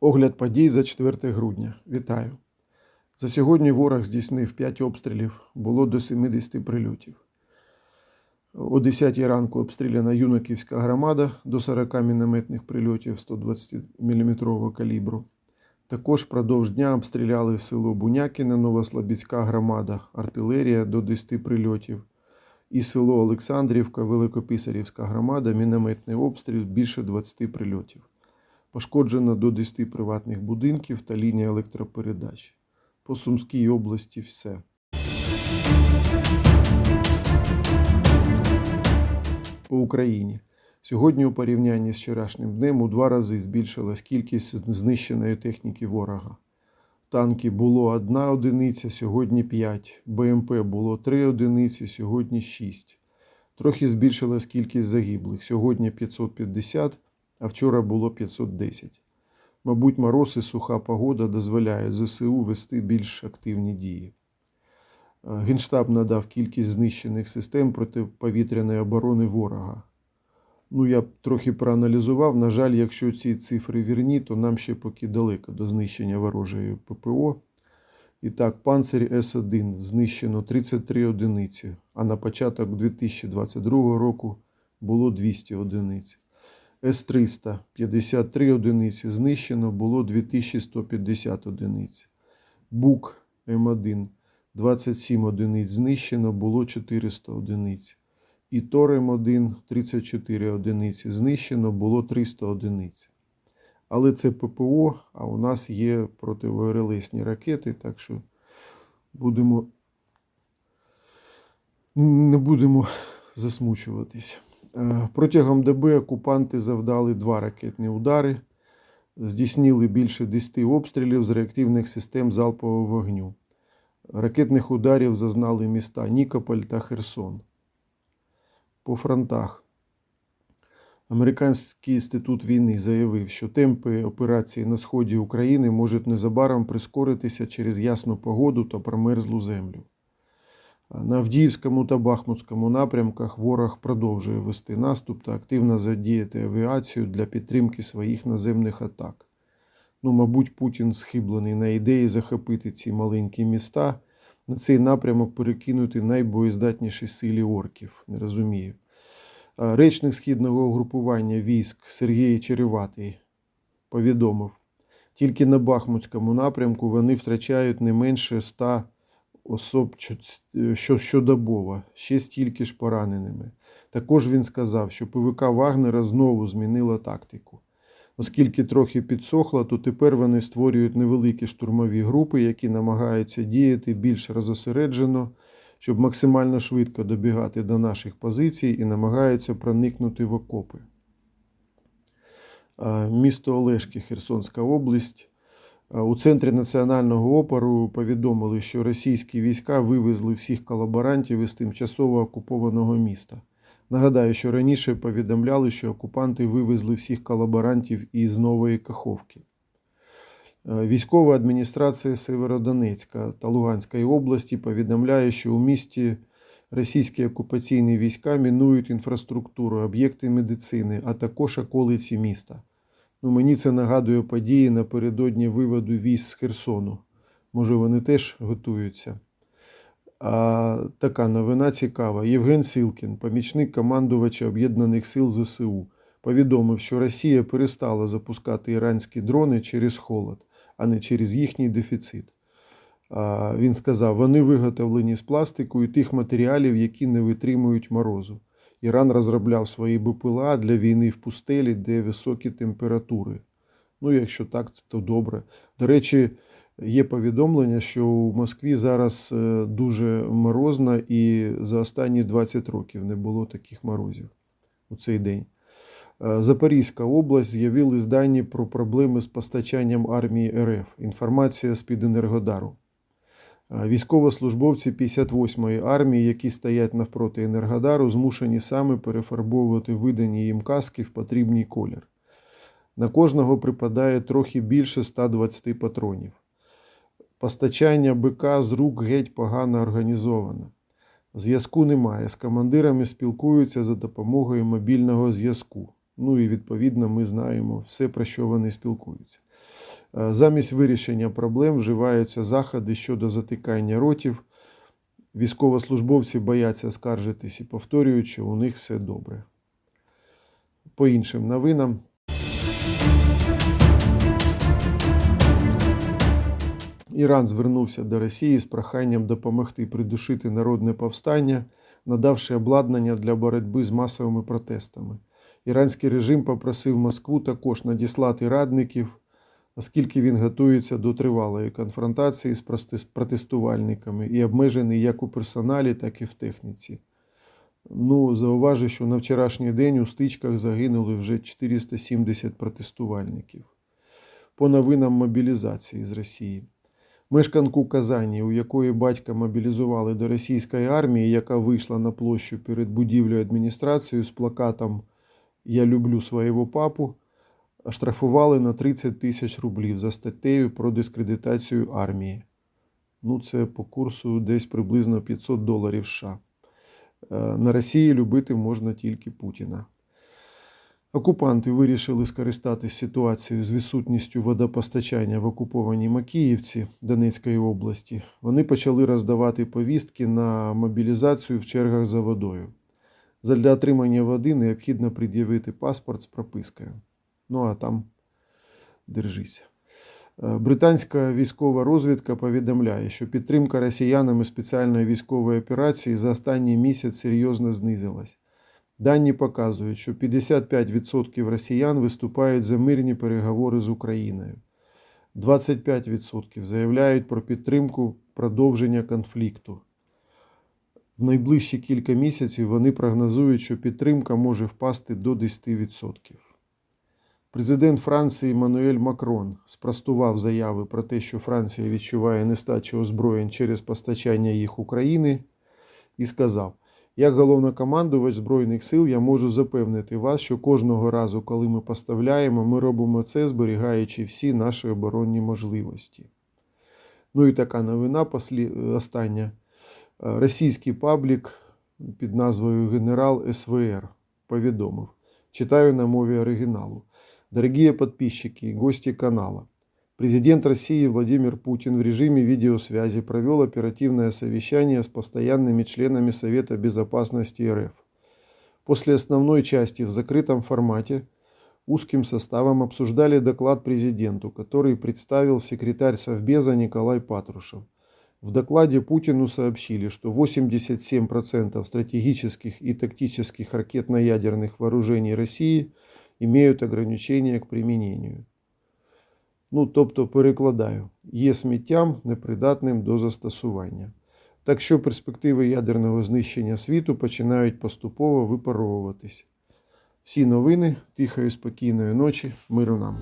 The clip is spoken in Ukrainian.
Огляд подій за 4 грудня. Вітаю. За сьогодні ворог здійснив 5 обстрілів, було до 70 прильотів. О 10 ранку обстріляна Юнаківська громада до 40 мінометних прильотів 120 мм калібру. Також впродовж дня обстріляли село Бунякіне, Новослобідська громада, артилерія до 10 прильотів. І село Олександрівка, Великописарівська громада, мінометний обстріл більше 20 прильотів. Пошкоджено до 10 приватних будинків та лінія електропередач. По Сумській області все. По Україні. Сьогодні у порівнянні з вчорашнім днем у два рази збільшилась кількість знищеної техніки ворога. Танки було одна одиниця, сьогодні 5. БМП було 3 одиниці, сьогодні 6. Трохи збільшилась кількість загиблих. Сьогодні 550, а вчора було 510. Мабуть, мороз і суха погода дозволяють ЗСУ вести більш активні дії. Е, Генштаб надав кількість знищених систем протиповітряної оборони ворога. Ну, я трохи проаналізував. На жаль, якщо ці цифри вірні, то нам ще поки далеко до знищення ворожої ППО. І так, панцирь С1 знищено 33 одиниці, а на початок 2022 року було 200 одиниць. С-300 53 одиниці знищено було 2150 одиниць. БУК М1 27 одиниць знищено було 400 одиниць. І Тор М1 34 одиниці знищено було 300 одиниць. Але це ППО, а у нас є противорелесні ракети, так що будемо не будемо засмучуватись. Е, Протягом доби окупанти завдали два ракетні удари, здійснили більше 10 обстрілів з реактивних систем залпового вогню. Ракетних ударів зазнали міста Нікополь та Херсон. По фронтах. Американський інститут війни заявив, що темпи операції на сході України можуть незабаром прискоритися через ясну погоду та промерзлу землю. На Авдіївському та Бахмутському напрямках ворог продовжує вести наступ та активно задіяти авіацію для підтримки своїх наземних атак. Ну, мабуть, Путін схиблений на ідеї захопити ці маленькі міста, на цей напрямок перекинути найбоєздатніші силі орків. Не розумію. Речник східного угрупування військ Сергій Череватий повідомив, тільки на Бахмутському напрямку вони втрачають не менше 100 особ що, щодобово, ще стільки ж пораненими. Також він сказав, що ПВК Вагнера знову змінила тактику. Оскільки трохи підсохло, то тепер вони створюють невеликі штурмові групи, які намагаються діяти більш розосереджено, щоб максимально швидко добігати до наших позицій і намагаються проникнути в окопи. Місто Олешки, Херсонська область. У центрі національного опору повідомили, що російські війська вивезли всіх колаборантів із тимчасово окупованого міста. Нагадаю, що раніше повідомляли, що окупанти вивезли всіх колаборантів із Нової Каховки. Військова адміністрація Северодонецька та Луганської області повідомляє, що у місті російські окупаційні війська мінують інфраструктуру, об'єкти медицини, а також околиці міста. Ну, Мені це нагадує події напередодні виводу військ з Херсону. Може, вони теж готуються. А така новина цікава. Євген Силкін, помічник командувача Об'єднаних сил ЗСУ, повідомив, що Росія перестала запускати іранські дрони через холод, а не через їхній дефіцит. Він сказав, вони виготовлені з пластику і тих матеріалів, які не витримують морозу. Іран розробляв свої БПЛА для війни в пустелі, де високі температури. Ну, якщо так, то добре. До речі, є повідомлення, що у Москві зараз дуже морозно і за останні 20 років не було таких морозів у цей день. Запорізька область з'явились дані про проблеми з постачанням армії РФ. Інформація з під Енергодару. Військовослужбовці 58-ї армії, які стоять навпроти Енергодару, змушені саме перефарбовувати видані їм каски в потрібний колір. На кожного припадає трохи більше 120 патронів. Постачання БК з рук геть погано організоване. Зв'язку немає. З командирами спілкуються за допомогою мобільного зв'язку. Ну і відповідно ми знаємо все, про що вони спілкуються. Е, Замість вирішення проблем вживаються заходи щодо затикання ротів. Військовослужбовці бояться скаржитись і повторюють, що у них все добре. По іншим новинам. Іран звернувся до Росії з проханням допомогти придушити народне повстання, надавши обладнання для боротьби з масовими протестами. Іранський режим попросив Москву також надіслати радників, оскільки він готується до тривалої конфронтації з протестувальниками і обмежений як у персоналі, так і в техніці. Ну, зауважу, що на вчорашній день у стичках загинули вже 470 протестувальників. По новинам мобілізації з Росії. Мешканку Казані, у якої батька мобілізували до російської армії, яка вийшла на площу перед будівлею адміністрації з плакатом Я люблю свого папу, штрафували на 30 тисяч рублів за статтею про дискредитацію армії. Ну, це по курсу десь приблизно 500 доларів США. Е, На Росії любити можна тільки Путіна. Окупанти вирішили скористатись ситуацією з відсутністю водопостачання в окупованій Макіївці Донецької області. Вони почали роздавати повістки на мобілізацію в чергах за водою. Задля отримання води необхідно пред'явити паспорт з пропискою. Ну а там держися. Е, Британська військова розвідка повідомляє, що підтримка росіянами спеціальної військової операції за останній місяць серйозно знизилась. Дані показують, що 55% росіян виступають за мирні переговори з Україною. 25% заявляють про підтримку продовження конфлікту. В найближчі кілька місяців вони прогнозують, що підтримка може впасти до 10%. Президент Франції Мануель Макрон спростував заяви про те, що Франція відчуває нестачу озброєнь через постачання їх України, і сказав: як головнокомандувач Збройних сил, я можу запевнити вас, що кожного разу, коли ми поставляємо, ми робимо це, зберігаючи всі наші оборонні можливості. Ну і така новина послі... остання. Е, Російський паблік під назвою Генерал СВР повідомив. Читаю на мові оригіналу. Дорогие подписчики и гости канала, президент России Владимир Путин в режиме видеосвязи провел оперативное совещание с постоянными членами Совета Безопасности РФ. После основной части в закрытом формате узким составом обсуждали доклад президенту, который представил секретарь Совбеза Николай Патрушев. В докладе Путину сообщили, что 87% стратегических и тактических ракетно-ядерных вооружений России имеют ограничення к применению. Ну, тобто, перекладаю, є сміттям непридатним до застосування. Так що перспективи ядерного знищення світу починають поступово випаровуватись. Всі новини, тихої, спокійної ночі, миру нам.